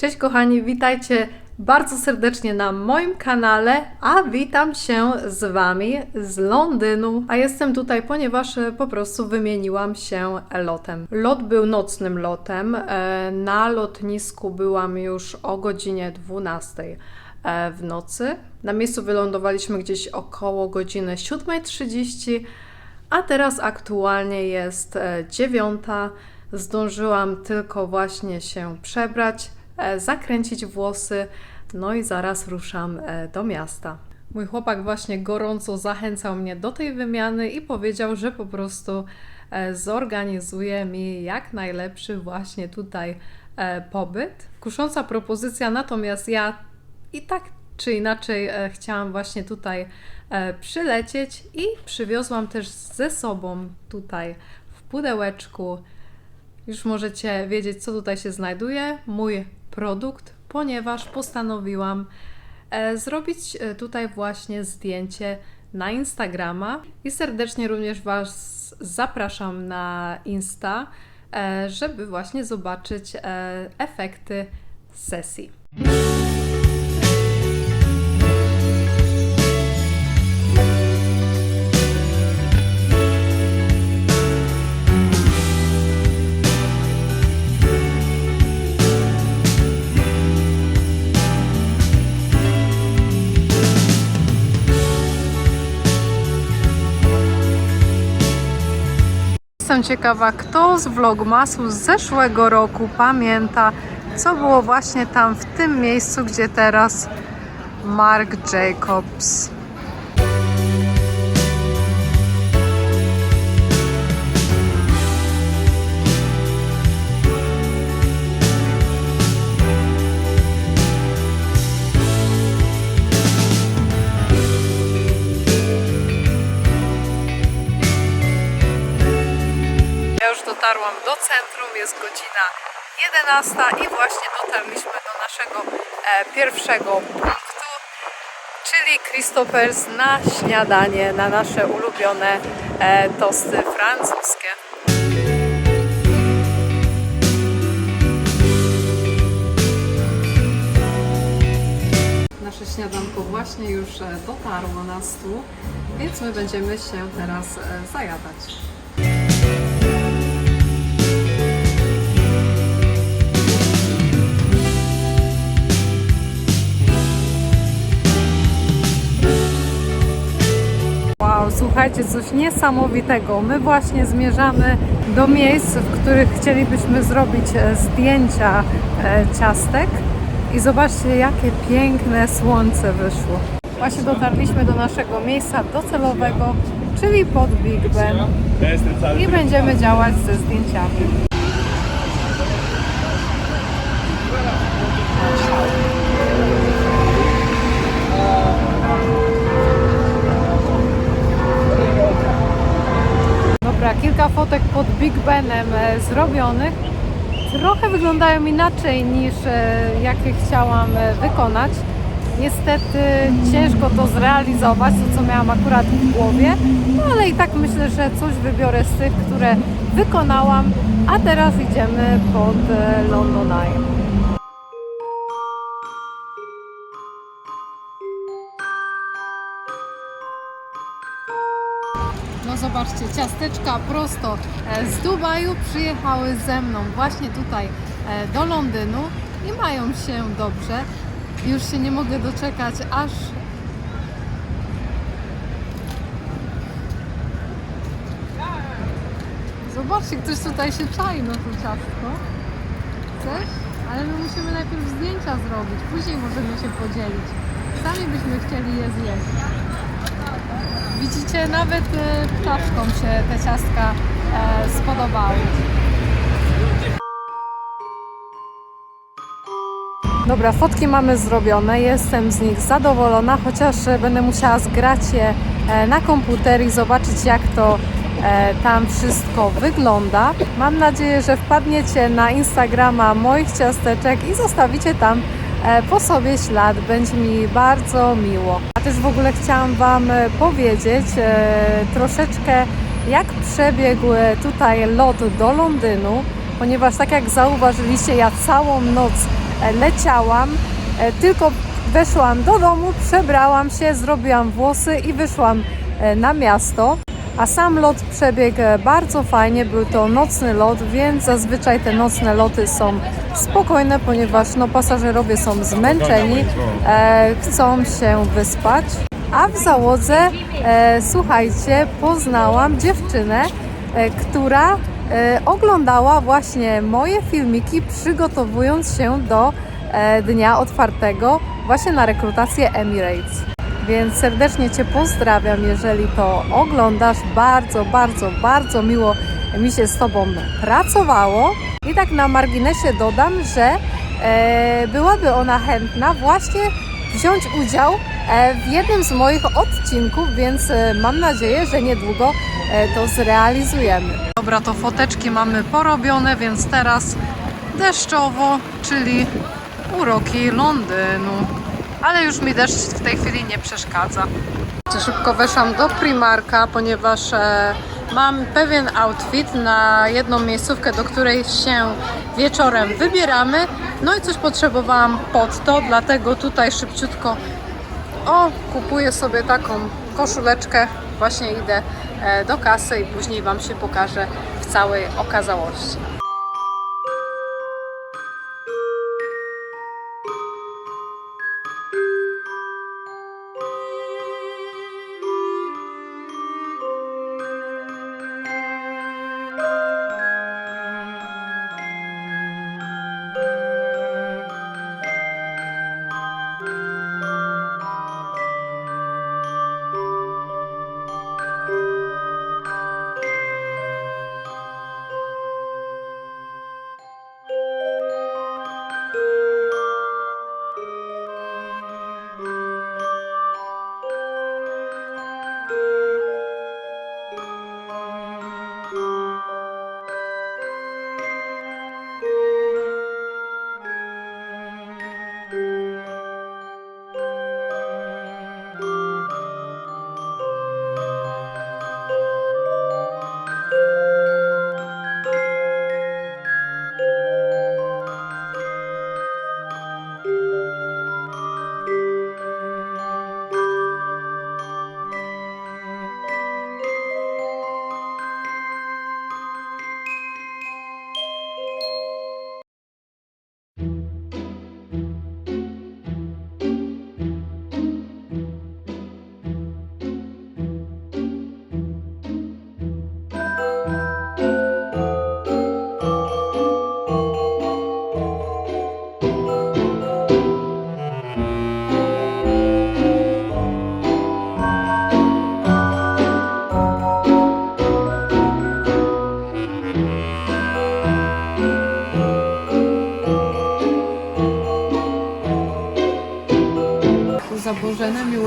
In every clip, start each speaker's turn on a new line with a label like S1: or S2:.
S1: Cześć kochani, witajcie bardzo serdecznie na moim kanale, a witam się z Wami z Londynu. A jestem tutaj, ponieważ e, po prostu wymieniłam się lotem. Lot był nocnym lotem. e, Na lotnisku byłam już o godzinie 12 e, w nocy. Na miejscu wylądowaliśmy gdzieś około godziny 7.30, a teraz aktualnie jest e, dziewiąta. Zdążyłam tylko właśnie się przebrać, zakręcić włosy, no i zaraz ruszam e, do miasta. Mój chłopak właśnie gorąco zachęcał mnie do tej wymiany i powiedział, że po prostu e, zorganizuje mi jak najlepszy właśnie tutaj e, pobyt. Kusząca propozycja, natomiast ja i tak czy inaczej e, chciałam właśnie tutaj e, przylecieć i przywiozłam też ze sobą tutaj w pudełeczku już możecie wiedzieć, co tutaj się znajduje. Mój produkt, ponieważ postanowiłam e, zrobić e, tutaj właśnie zdjęcie na Instagrama i serdecznie również Was zapraszam na Insta, e, żeby właśnie zobaczyć efekty sesji. Jestem ciekawa, kto z vlogmasu z zeszłego roku pamięta, co było właśnie tam w tym miejscu, gdzie teraz Mark Jacobs. Już dotarłam do centrum, jest godzina 11 i właśnie dotarliśmy do naszego e, pierwszego punktu, czyli Christophers na śniadanie, na nasze ulubione e, tosty francuskie. Nasze śniadanko właśnie już e, dotarło na stół, więc my będziemy się teraz zajadać. Słuchajcie, coś niesamowitego. My właśnie zmierzamy do miejsc, w których chcielibyśmy zrobić e, zdjęcia e, ciastek. I zobaczcie, jakie piękne słońce wyszło. Właśnie dotarliśmy do naszego miejsca docelowego, czyli pod Big Ben. I będziemy działać ze zdjęciami. Fotek pod Big Benem e, zrobionych. Trochę wyglądają inaczej niż e, jakie chciałam e, wykonać. Niestety ciężko to zrealizować, to co miałam akurat w głowie, no ale i tak myślę, że coś wybiorę z tych, które wykonałam, a teraz idziemy pod London Eye. No zobaczcie, ciasteczka prosto e, z Dubaju przyjechały ze mną właśnie tutaj e, do Londynu i mają się dobrze. Już się nie mogę doczekać, aż Zobaczcie, ktoś tutaj się czai na to ciastko. Chcesz? Ale my musimy najpierw zdjęcia zrobić, później możemy się podzielić. Sami byśmy chcieli je zjeść. Widzicie, nawet e, ptaszkom się te ciastka e, spodobały. Dobra, fotki mamy zrobione, jestem z nich zadowolona, chociaż e, będę musiała zgrać je e, na komputer i zobaczyć jak to tam wszystko wygląda. Mam nadzieję, że wpadniecie na Instagrama moich ciasteczek i zostawicie tam po sobie ślad. Będzie mi bardzo miło. A też w ogóle chciałam Wam e, powiedzieć e, troszeczkę jak przebiegł e, tutaj lot do Londynu, ponieważ tak jak zauważyliście, ja całą noc e, leciałam, e, tylko weszłam do domu, przebrałam się, zrobiłam włosy i wyszłam e, na miasto. A sam lot przebiegł bardzo fajnie, był to nocny lot, więc zazwyczaj te nocne loty są spokojne, ponieważ no, pasażerowie są zmęczeni, e, chcą się wyspać. A w załodze, e, słuchajcie, poznałam dziewczynę, e, która e, oglądała właśnie moje filmiki, przygotowując się do e, dnia otwartego właśnie na rekrutację Emirates. Więc serdecznie Cię pozdrawiam, jeżeli to oglądasz. Bardzo, bardzo, bardzo miło mi się z Tobą pracowało. I tak na marginesie dodam, że e, byłaby ona chętna właśnie wziąć udział e, w jednym z moich odcinków, więc e, mam nadzieję, że niedługo e, to zrealizujemy. Dobra, to foteczki mamy porobione, więc teraz deszczowo, czyli uroki Londynu. Ale już mi deszcz w tej chwili nie przeszkadza. Szybko weszłam do Primarka, ponieważ e, mam pewien outfit na jedną miejscówkę, do której się wieczorem wybieramy. No i coś potrzebowałam pod to, dlatego tutaj szybciutko o, kupuję sobie taką koszuleczkę. Właśnie idę e, do kasy i później Wam się pokażę w całej okazałości.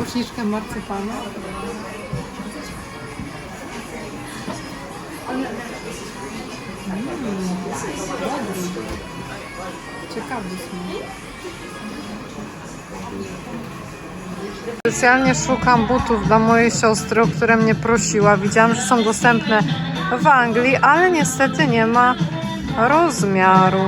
S1: Miłośniczka marcypana. Ciekawy smak. Specjalnie szukam butów dla mojej siostry, o które mnie prosiła. Widziałam, że są dostępne w Anglii, ale niestety nie ma rozmiaru.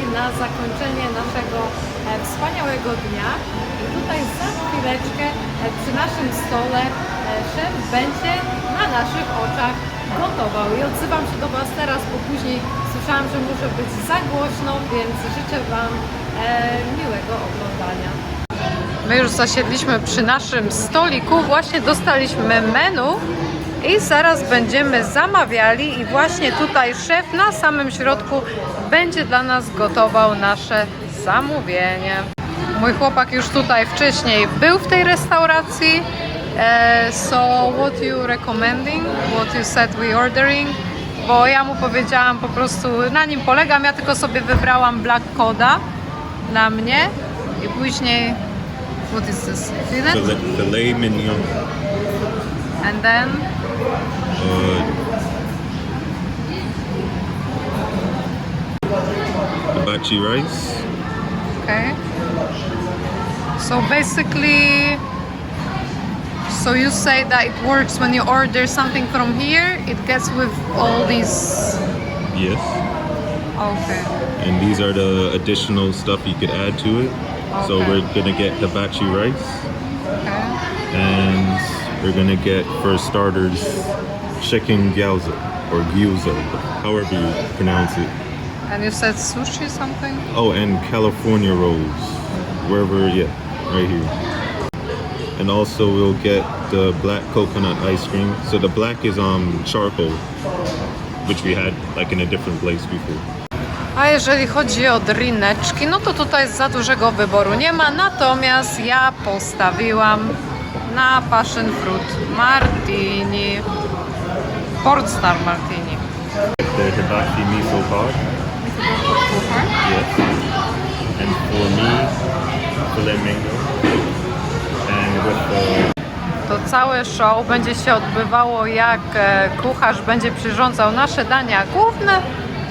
S1: Na zakończenie naszego e, wspaniałego dnia. I tutaj za chwileczkę e, przy naszym stole e, szef będzie na naszych oczach gotował. I odzywam się do Was teraz, bo później słyszałam, że muszę być za głośno, więc życzę Wam miłego oglądania. My już zasiedliśmy przy naszym stoliku, właśnie dostaliśmy menu i zaraz będziemy zamawiali i właśnie tutaj szef na samym środku będzie dla nas gotował nasze zamówienie. Mój chłopak już tutaj wcześniej był w tej restauracji Uh, so what you recommending? What you said we ordering? Bo ja mu powiedziałam po prostu, na nim polegam, ja tylko sobie wybrałam Black Coda dla mnie i później what is this? Filet?
S2: Filet, filet mignon,
S1: And then
S2: uh, rice,
S1: Okay. So basically, so you say that it works when you order something from here, it gets with all these.
S2: yes.
S1: Okay.
S2: And these are the additional stuff you could add to it.
S1: Okay.
S2: So we're gonna get hibachi rice,
S1: Okay.
S2: and we're gonna get for starters chicken gyoza or gyoza, however you pronounce it.
S1: And you said sushi something?
S2: Oh, and California rolls, wherever, yeah, right here. And also we'll get the black coconut ice cream. So the black is um charcoal, which we had like in a different place before.
S1: A jeżeli chodzi o drineczki, no to tutaj za dużego wyboru nie ma, natomiast ja postawiłam na passion fruit martini, portstar martini.
S2: The hibachi miso pod. Yes. And for me, filet mango. And with the
S1: To całe show będzie się odbywało jak e, kucharz będzie przyrządzał nasze dania główne,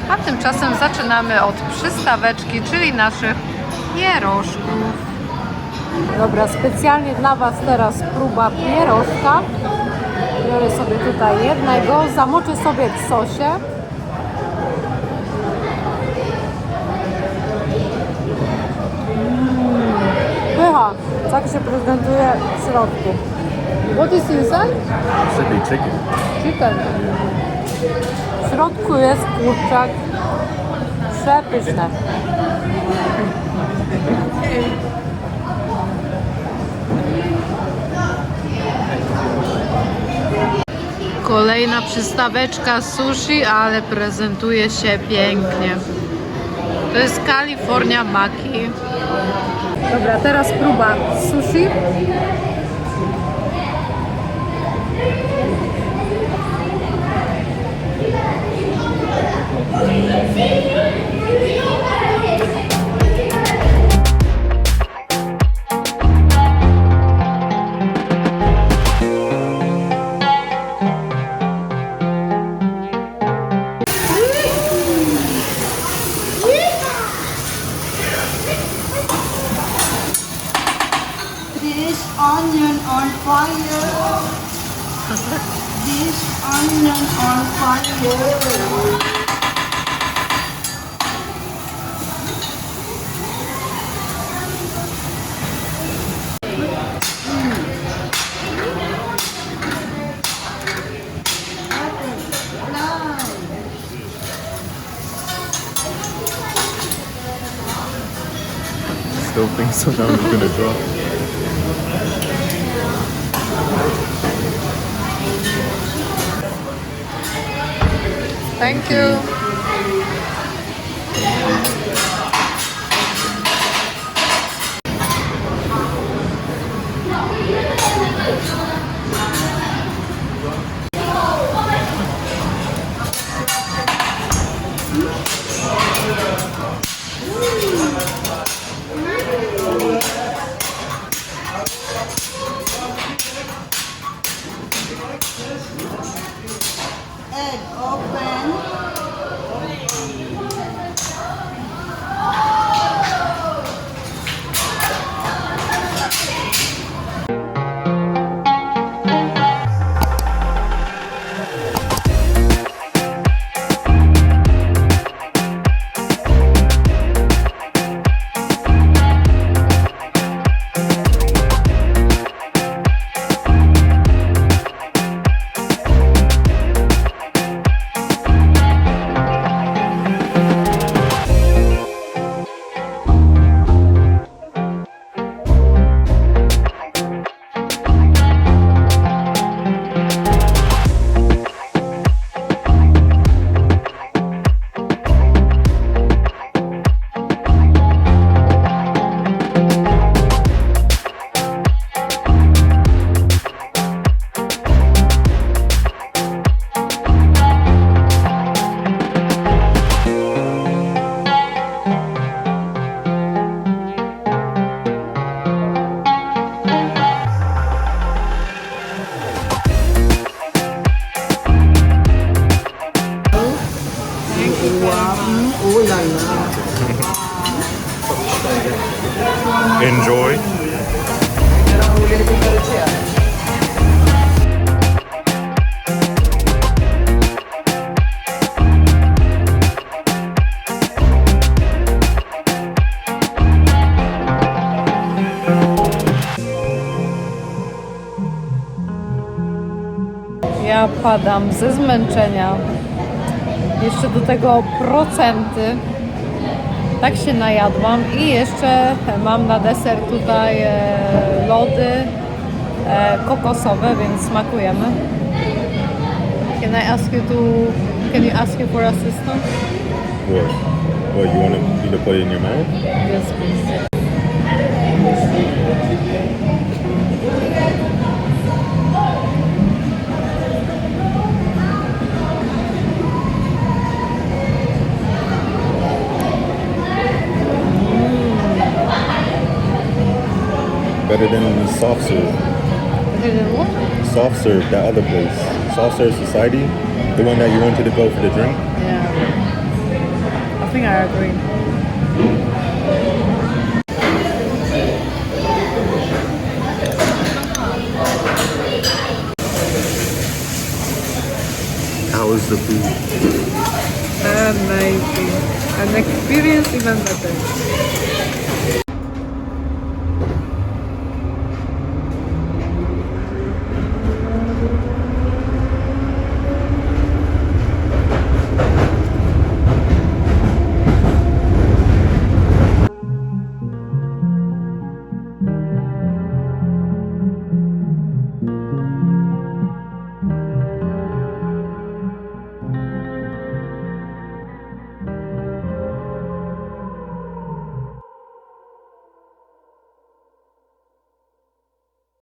S1: a tymczasem zaczynamy od przystaweczki, czyli naszych pierożków. Dobra, specjalnie dla Was teraz próba pierożka. Biorę sobie tutaj jednego, zamoczę sobie w sosie. Pycha, tak się prezentuje w środku. What is inside?
S2: should be chicken.
S1: Chicken. W środku jest kurczak. Przepyszne. Kolejna przystaweczka sushi, ale prezentuje się pięknie. To jest California Maki. Dobra, teraz próba sushi.
S2: Think sometimes it's gonna drop.
S1: Thank you.
S2: Enjoy.
S1: Ja padam ze zmęczenia. Jeszcze do tego procenty. Tak się najadłam i jeszcze mam na deser tutaj e, lody e, kokosowe, więc smakujemy. Can I ask you to can you ask you for assistance?
S2: What? What, you want me to put it in your mouth?
S1: Yes, please.
S2: Better than soft serve.
S1: Didn't what?
S2: Soft serve, that other place. Soft serve society, the one that you wanted to go for the drink.
S1: Yeah. I think I agree.
S2: How is the food?
S1: Amazing. An experience even better.